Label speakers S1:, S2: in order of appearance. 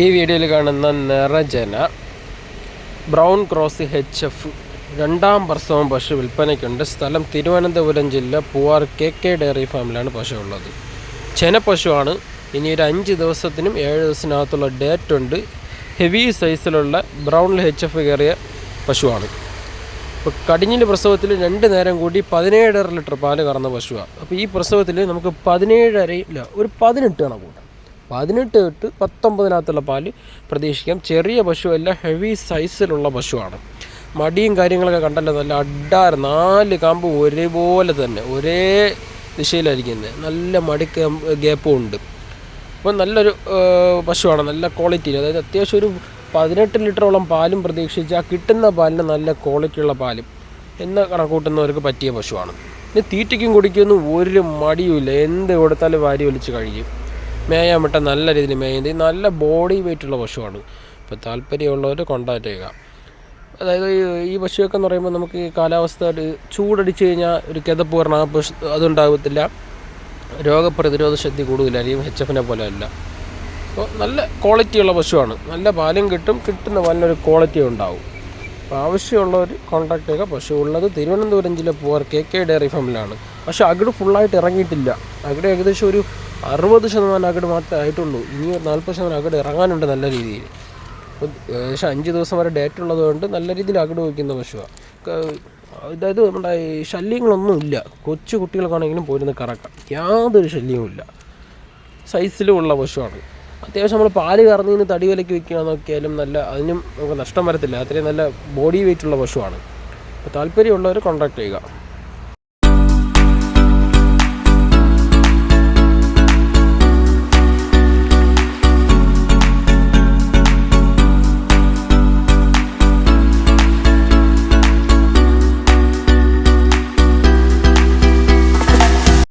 S1: ഈ വീഡിയോയിൽ കാണുന്ന നിറജന ബ്രൗൺ ക്രോസ് എച്ച് എഫ് രണ്ടാം വർഷവും പശു വിൽപ്പനയ്ക്കുണ്ട്. സ്ഥലം തിരുവനന്തപുരം ജില്ല പൂവാർ കെ കെ ഡയറി ഫാമിലാണ് പശു ഉള്ളത് ചെന പശുവാണ്. ഇനി ഒരു അഞ്ച് ദിവസത്തിനും ഏഴ് ദിവസത്തിനകത്തുള്ള ഡേറ്റ് ഉണ്ട്. ഹെവി സൈസിലുള്ള ബ്രൗൺ എച്ച് എഫ് കയറിയ പശുവാണ്. ഇപ്പോൾ കടിഞ്ഞിന്റെ പ്രസവത്തിൽ രണ്ട് നേരം കൂടി പതിനേഴര ലിറ്റർ പാൽ കറന്ന പശുവാണ് അപ്പോൾ ഈ പ്രസവത്തിൽ നമുക്ക് പതിനേഴര ഇല്ല ഒരു പതിനെട്ട് കണക്കൂട്ടാം പതിനെട്ട് തൊട്ട് പത്തൊമ്പതിനകത്തുള്ള പാൽ പ്രതീക്ഷിക്കാം. ചെറിയ പശുവല്ല ഹെവി സൈസിലുള്ള പശുവാണ്. മടിയും കാര്യങ്ങളൊക്കെ കണ്ടല്ലോ നല്ല അഡാർ നാല് കാമ്പ് ഒരേപോലെ തന്നെ ഒരേ ദിശയിലായിരിക്കുന്നത് നല്ല മടി ഗ്യാപ്പും ഉണ്ട്. അപ്പോൾ നല്ലൊരു പശുവാണ് നല്ല ക്വാളിറ്റിയിൽ അതായത് അത്യാവശ്യം ഒരു പതിനെട്ട് ലിറ്ററോളം പാലും പ്രതീക്ഷിച്ച് ആ കിട്ടുന്ന പാലിന് നല്ല ക്വാളിറ്റിയുള്ള പാലും എന്ന കണക്കൂട്ടുന്നവർക്ക് പറ്റിയ പശുവാണ്. പിന്നെ തീറ്റയ്ക്കും കുടിക്കൊന്നും ഒരു മടിയുമില്ല. എന്ത് കൊടുത്താലും വാരി വലിച്ച് കഴിയും മേയാൻ വിട്ട നല്ല രീതിയിൽ മേയുന്നത്. നല്ല ബോഡി വെയിറ്റുള്ള പശുവാണ്. ഇപ്പോൾ താല്പര്യമുള്ളവർ കോണ്ടാക്ട് ചെയ്യുക അതായത് ഈ- പശുവൊക്കെ എന്ന് പറയുമ്പോൾ നമുക്ക് ഈ കാലാവസ്ഥ ചൂടടിച്ച് കഴിഞ്ഞാൽ ഒരു കിതപ്പ് ആ പശു അതുണ്ടാകത്തില്ല രോഗപ്രതിരോധ ശക്തി കൂടുതലായിരിക്കും എച്ച് എഫിനെ പോലെ അല്ല അപ്പോൾ നല്ല ക്വാളിറ്റിയുള്ള പശുവാണ്. നല്ല പാലും കിട്ടും. കിട്ടുന്ന പാലിനൊരു ക്വാളിറ്റി ഉണ്ടാവും. അപ്പോൾ ആവശ്യമുള്ളവർ കോൺടാക്ട് ചെയ്യുക. പശു ഉള്ളത് തിരുവനന്തപുരം ജില്ല പൂവാർ കെ കെ ഡയറി ഫാമിലാണ് പക്ഷേ അകിട് ഫുള്ളായിട്ട് ഇറങ്ങിയിട്ടില്ല. അകിട് ഏകദേശം ഒരു അറുപത് ശതമാനം അകട് മാത്രമേ ആയിട്ടുള്ളൂ. ഇനി ഒരു നാൽപ്പത് ശതമാനം അകട് ഇറങ്ങാനുണ്ട് നല്ല രീതിയിൽ. അപ്പോൾ ഏകദേശം അഞ്ച് ദിവസം വരെ ഡേറ്റ് ഉള്ളതുകൊണ്ട് നല്ല രീതിയിൽ അകട് വയ്ക്കുന്ന പശുവാണ് അതായത് നമ്മുടെ ഈ ശല്യങ്ങളൊന്നുമില്ല കൊച്ചു കുട്ടികൾക്കാണെങ്കിലും പോരുന്ന കറക്കാം. യാതൊരു ശല്യവുമില്ല സൈസിലുമുള്ള പശുവാണ്. അത്യാവശ്യം നമ്മൾ പാൽ കറന്നു നിന്ന് തടി വിലയ്ക്ക് വെക്കുക നോക്കിയാലും നല്ല അതിനും നമുക്ക് നഷ്ടം വരത്തില്ല. അത്രയും നല്ല ബോഡി വെയിറ്റുള്ള പശുവാണ്. അപ്പോൾ താല്പര്യമുള്ളവർ കോൺടാക്ട് ചെയ്യുക.